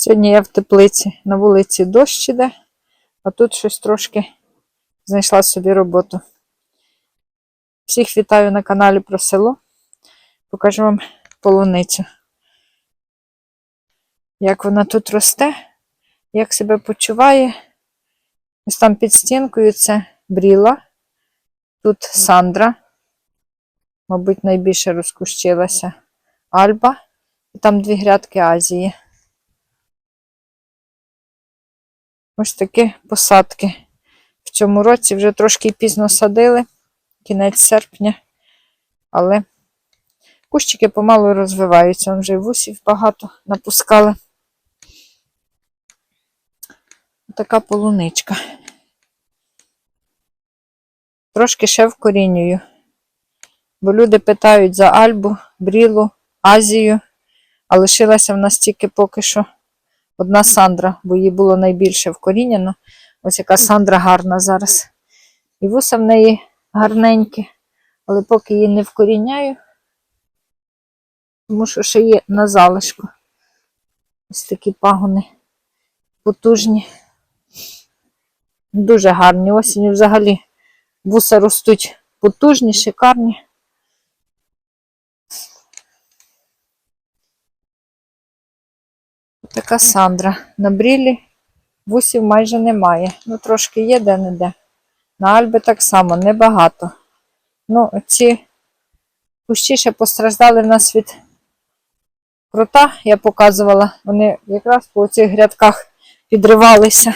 Сьогодні я в теплиці. На вулиці дощ іде, а тут щось трошки знайшла собі роботу. Всіх вітаю на каналі про село. Покажу вам полуницю. Як вона тут росте, як себе почуває. Ось там під стінкою це бріла. Тут Сандра. Мабуть, найбільше розкущилася Альба. І там дві грядки Азії. Ось такі посадки. В цьому році вже трошки пізно садили, кінець серпня, але кущики помалу розвиваються. Вже вусів багато напускали. Така полуничка. Трошки ще вкорінюю. Бо люди питають за Альбу, Брілу, Азію, а лишилася в нас тільки поки що одна Сандра, бо її було найбільше вкорінено. Ось яка Сандра гарна зараз. І вуса в неї гарненькі, але поки її не вкоріняю, тому що ще є на залишку. Ось такі пагони потужні. Дуже гарні. Осінню взагалі вуса ростуть потужні, шикарні. Така Сандра. На брілі вусів майже немає. Ну, трошки є де-не-де. На Альби так само, небагато. Ну, ці кущі ще постраждали в нас від крута, я показувала. Вони якраз по цих грядках підривалися.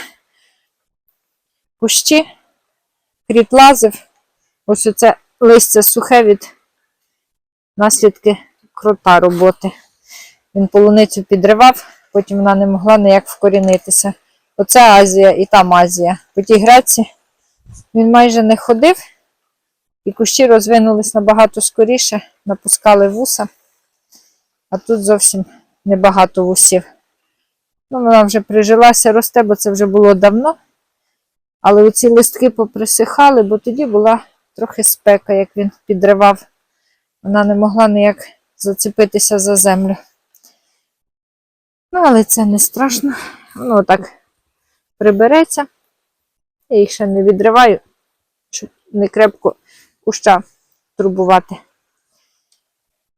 Кущі, кріт лазив. Ось оце листя сухе від наслідки крута роботи. Він полуницю підривав, потім вона не могла ніяк вкорінитися. Оце Азія і там Азія. По тій греці він майже не ходив, і кущі розвинулись набагато скоріше, напускали вуса, а тут зовсім небагато вусів. Ну, вона вже прижилася, росте, бо це вже було давно. Але оці листки поприсихали, бо тоді була трохи спека, як він підривав. Вона не могла ніяк зацепитися за землю. Ну, але це не страшно. Воно так прибереться. Я їх ще не відриваю, щоб не крепко куща турбувати.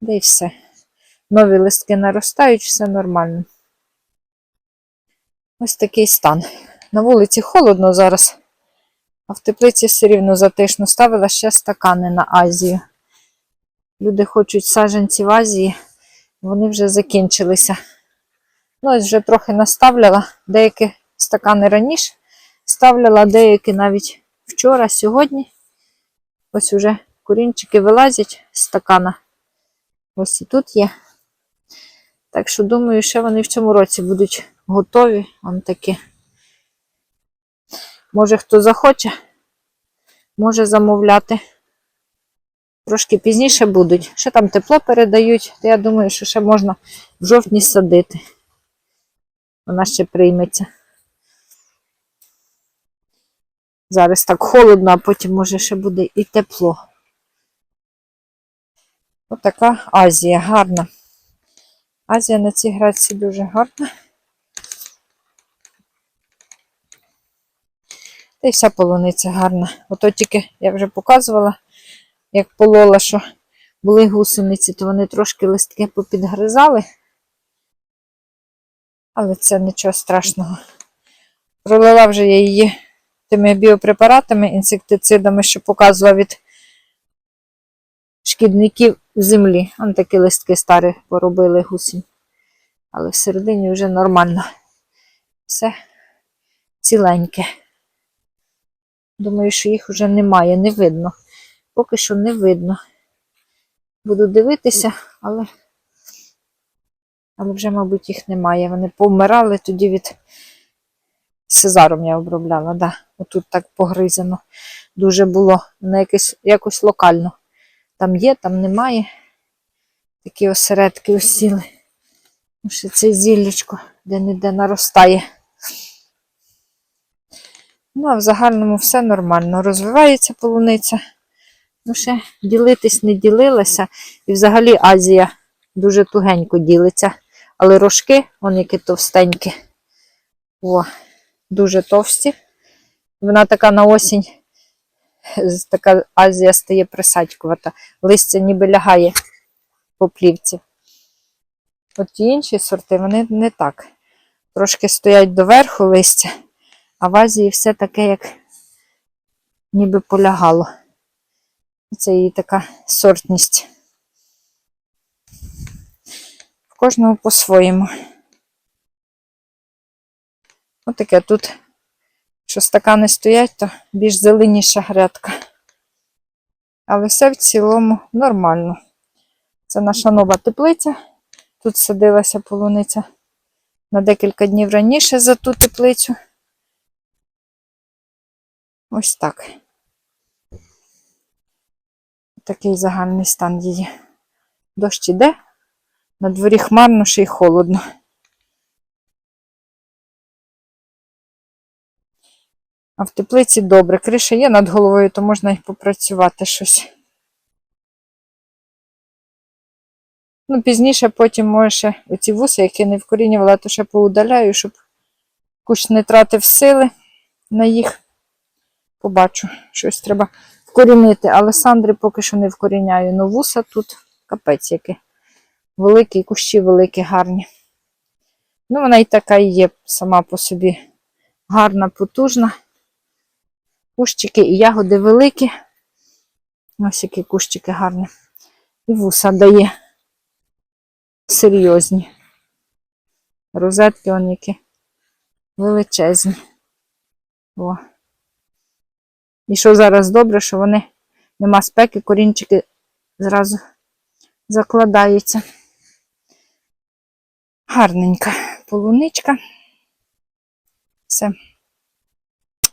Да і все. Нові листки наростають, все нормально. Ось такий стан. На вулиці холодно зараз, а в теплиці все рівно затишно. Ставила ще стакани на Азію. Люди хочуть саджанці в Азії, вони вже закінчилися. Ну, ось вже трохи наставляла, деякі стакани раніше ставляла, деякі навіть вчора, сьогодні. Ось уже корінчики вилазять з стакана. Ось і тут є. Так що, думаю, ще вони в цьому році будуть готові. Вон такі. Може, хто захоче, може замовляти. Трошки пізніше будуть. Ще там тепло передають, то я думаю, що ще можна в жовтні садити. Вона ще прийметься. Зараз так холодно, а потім, може, ще буде і тепло. Отака Азія гарна. Азія на цій граці дуже гарна. Та й вся полуниця гарна. Ото тільки я вже показувала, як полола, що були гусениці, то вони трошки листки попідгризали. Але це нічого страшного. Пролила вже я її тими біопрепаратами, інсектицидами, що показувала від шкідників землі. Вон такі листки старі поробили гусінь. Але всередині вже нормально. Все ціленьке. Думаю, що їх вже немає, не видно. Поки що не видно. Буду дивитися, але але вже, мабуть, їх немає. Вони повмирали тоді від Сезаром я обробляла, да. Отут так погризено. Дуже було на якось, якось локально. Там є, там немає. Такі осередки осіли. Ну, Ще це зіллячко де-не-де наростає. Ну, а в загальному все нормально. Розвивається полуниця. Ну, ще ділитись не ділилася. І взагалі Азія дуже тугенько ділиться. Але рожки, вон які товстенькі. О, дуже товсті. Вона така на осінь, така Азія стає присадькувата. Листя ніби лягає по плівці. От ті інші сорти, вони не так. Трошки стоять доверху листя, а в Азії все таке, як ніби полягало. Це її така сортність. Кожного по-своєму. Отаке тут, що стакани стоять, то більш зеленіша грядка. Але все в цілому нормально. Це наша нова теплиця. Тут садилася полуниця на декілька днів раніше за ту теплицю. Ось так. Такий загальний стан її. Дощ іде, на дворі хмарно, ще й холодно. А в теплиці добре. Криша є над головою, то можна й попрацювати щось. Ну, пізніше потім може оці вуси, які не вкорінювала, то ще поудаляю, щоб кущ не тратив сили на їх. Побачу, щось треба вкорінити. Але Сандри поки що не вкоріняю. Ну, вуса тут капець який. Великі, кущі великі, гарні. Ну, вона і така і є сама по собі гарна, потужна. Кущики і ягоди великі. Ось які кущики гарні. І вуса дає серйозні. Розетки он які величезні. О. І що зараз добре, що вони нема спеки, корінчики зразу закладаються. Гарненька полуничка. Все.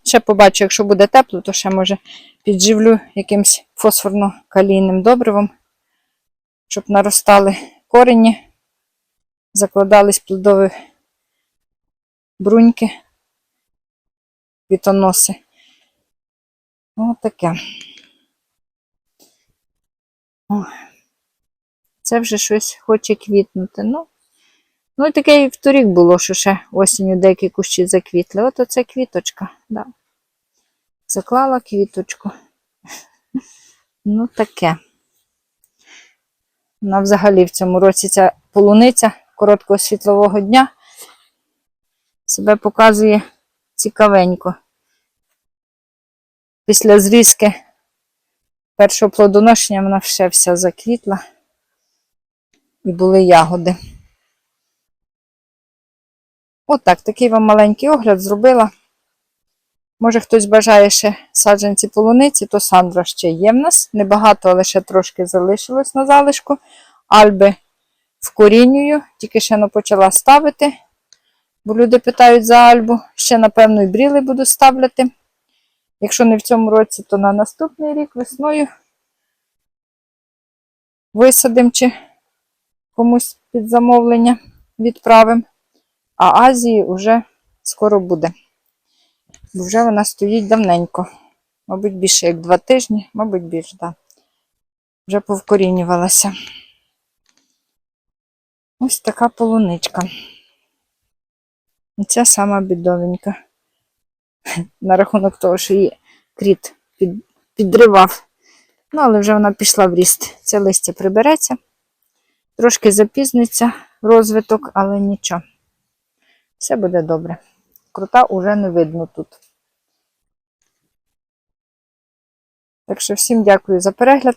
Ще побачу, якщо буде тепло, то ще може підживлю якимсь фосфорно-калійним добривом, щоб наростали корені, закладались плодові бруньки, квітоноси. Ось таке. О, це вже щось хоче квітнути. Ну, ну таке і вторік було, що ще осінню деякі кущі заквітли. От оце квіточка. Да. Заклала квіточку. Ну, таке. Вона взагалі в цьому році ця полуниця короткого світлового дня себе показує цікавенько. Після зрізки першого плодоношення вона ще вся заквітла і були ягоди. Отак, такий вам маленький огляд зробила. Може, хтось бажає ще саджанці полуниці, то Сандра ще є в нас. Небагато, але ще трошки залишилось на залишку. Альби вкорінюю, тільки ще не почала ставити. Бо люди питають за альбу. Ще, напевно, і бріли буду ставляти. Якщо не в цьому році, то на наступний рік весною висадимо чи комусь під замовлення відправимо. А Азії вже скоро буде. Бо вже вона стоїть давненько. Мабуть, більше як два тижні, мабуть, більше, так. Вже повкорінювалася. Ось така полуничка. І ця сама бідовенька. На рахунок того, що її кріт під, підривав. Ну, але вже вона пішла в ріст. Це листя прибереться. Трошки запізниться розвиток, але нічого. Все буде добре. Крута уже не видно тут. Так що всім дякую за перегляд.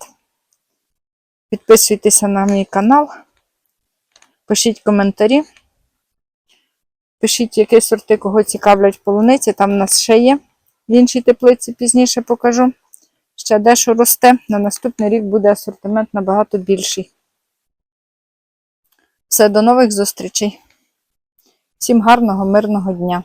Підписуйтеся на мій канал. Пишіть коментарі. Пишіть, які сорти кого цікавлять полуниці. Там у нас ще є. В іншій теплиці пізніше покажу. Ще дещо росте. На наступний рік буде асортимент набагато більший. Все, до нових зустрічей. Всім гарного, мирного дня!